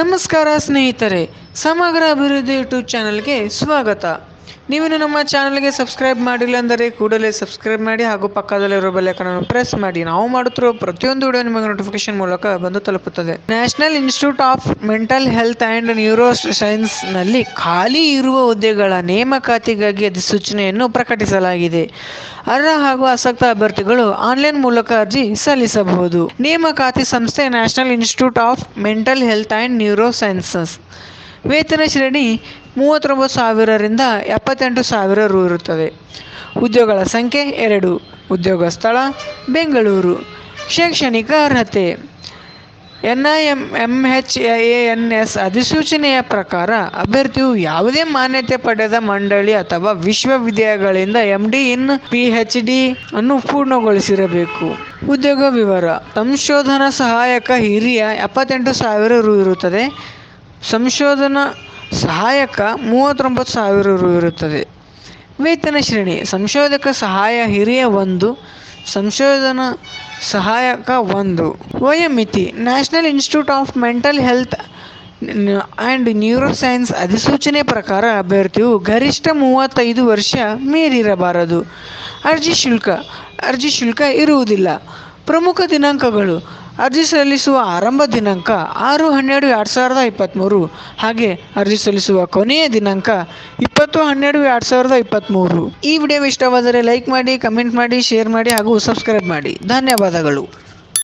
ನಮಸ್ಕಾರ ಸ್ನೇಹಿತರೆ ಸಮಗ್ರ ಅಭಿವೃದ್ಧಿ ಯೂಟ್ಯೂಬ್ ಚಾನಲ್ಗೆ ಸ್ವಾಗತ. ನೀವಿನ್ನು ನಮ್ಮ ಚಾನಲ್ಗೆ ಸಬ್ಸ್ಕ್ರೈಬ್ ಮಾಡಿಲ್ಲ ಅಂದರೆ ಕೂಡಲೇ ಸಬ್ಸ್ಕ್ರೈಬ್ ಮಾಡಿ ಹಾಗೂ ಪಕ್ಕದಲ್ಲಿರುವ ಬೆಲೆಕನನ್ನು ಪ್ರೆಸ್ ಮಾಡಿ. ನಾವು ಮಾಡುತ್ತಿರುವ ಪ್ರತಿಯೊಂದು ವಿಡಿಯೋ ನಿಮಗೆ ನೋಟಿಫಿಕೇಶನ್ ಮೂಲಕ ಬಂದು ತಲುಪುತ್ತದೆ. National Institute of Mental Health and neuro ಸೈನ್ಸ್ನಲ್ಲಿ ಖಾಲಿ ಇರುವ ಹುದ್ದೆಗಳ ನೇಮಕಾತಿಗಾಗಿ ಅಧಿಸೂಚನೆಯನ್ನು ಪ್ರಕಟಿಸಲಾಗಿದೆ. ಅರ್ಹ ಹಾಗೂ ಆಸಕ್ತ ಅಭ್ಯರ್ಥಿಗಳು ಆನ್ಲೈನ್ ಮೂಲಕ ಅರ್ಜಿ ಸಲ್ಲಿಸಬಹುದು. ನೇಮಕಾತಿ ಸಂಸ್ಥೆ National Institute of Mental Health and neurosciences ವೇತನ ಶ್ರೇಣಿ ಮೂವತ್ತೊಂಬತ್ತು ಸಾವಿರರಿಂದ ಎಪ್ಪತ್ತೆಂಟು ಸಾವಿರ ರು ಇರುತ್ತದೆ. ಉದ್ಯೋಗಗಳ ಸಂಖ್ಯೆ ಎರಡು. ಉದ್ಯೋಗ ಸ್ಥಳ, ಬೆಂಗಳೂರು. ಶೈಕ್ಷಣಿಕ ಅರ್ಹತೆ. N I M H A N S S ಅಧಿಸೂಚನೆಯ ಪ್ರಕಾರ ಅಭ್ಯರ್ಥಿಯು ಯಾವುದೇ ಮಾನ್ಯತೆ ಪಡೆದ ಮಂಡಳಿ ಅಥವಾ ವಿಶ್ವವಿದ್ಯಾಲಯಗಳಿಂದ M D in P H D ಅನ್ನು ಪೂರ್ಣಗೊಳಿಸಿರಬೇಕು. ಉದ್ಯೋಗ ವಿವರ. ಸಂಶೋಧನಾ ಸಹಾಯಕ ಹಿರಿಯ ಎಪ್ಪತ್ತೆಂಟು ಸಾವಿರ ರು ಇರುತ್ತದೆ. ಸಂಶೋಧನಾ ಸಹಾಯಕ ಮೂವತ್ತೊಂಬತ್ತು ಸಾವಿರ ರು ಇರುತ್ತದೆ. ವೇತನ ಶ್ರೇಣಿ, ಸಂಶೋಧಕ ಸಹಾಯ ಹಿರಿಯ ಒಂದು, ಸಂಶೋಧನಾ ಸಹಾಯಕ ಒಂದು. ವಯೋಮಿತಿ, National Institute of Mental Health and neuroscience ಅಧಿಸೂಚನೆ ಪ್ರಕಾರ ಅಭ್ಯರ್ಥಿಯು ಗರಿಷ್ಠ ಮೂವತ್ತೈದು ವರ್ಷ ಮೀರಿರಬಾರದು. ಅರ್ಜಿ ಶುಲ್ಕ ಅರ್ಜಿ ಶುಲ್ಕ ಇರುವುದಿಲ್ಲ. ಪ್ರಮುಖ ದಿನಾಂಕಗಳು. ಅರ್ಜಿ ಸಲ್ಲಿಸುವ ಆರಂಭ ದಿನಾಂಕ ಆರು, ಹನ್ನೆರಡು, ಎರಡು ಸಾವಿರದ ಇಪ್ಪತ್ತ್ಮೂರು ಹಾಗೆ ಅರ್ಜಿ ಸಲ್ಲಿಸುವ ಕೊನೆಯ ದಿನಾಂಕ ಇಪ್ಪತ್ತು, ಹನ್ನೆರಡು, ಎರಡು ಸಾವಿರದ ಇಪ್ಪತ್ತ್ಮೂರು ಈ ವಿಡಿಯೋ ಇಷ್ಟವಾದರೆ ಲೈಕ್ ಮಾಡಿ, ಕಮೆಂಟ್ ಮಾಡಿ, ಶೇರ್ ಮಾಡಿ ಹಾಗೂ ಸಬ್ಸ್ಕ್ರೈಬ್ ಮಾಡಿ. ಧನ್ಯವಾದಗಳು.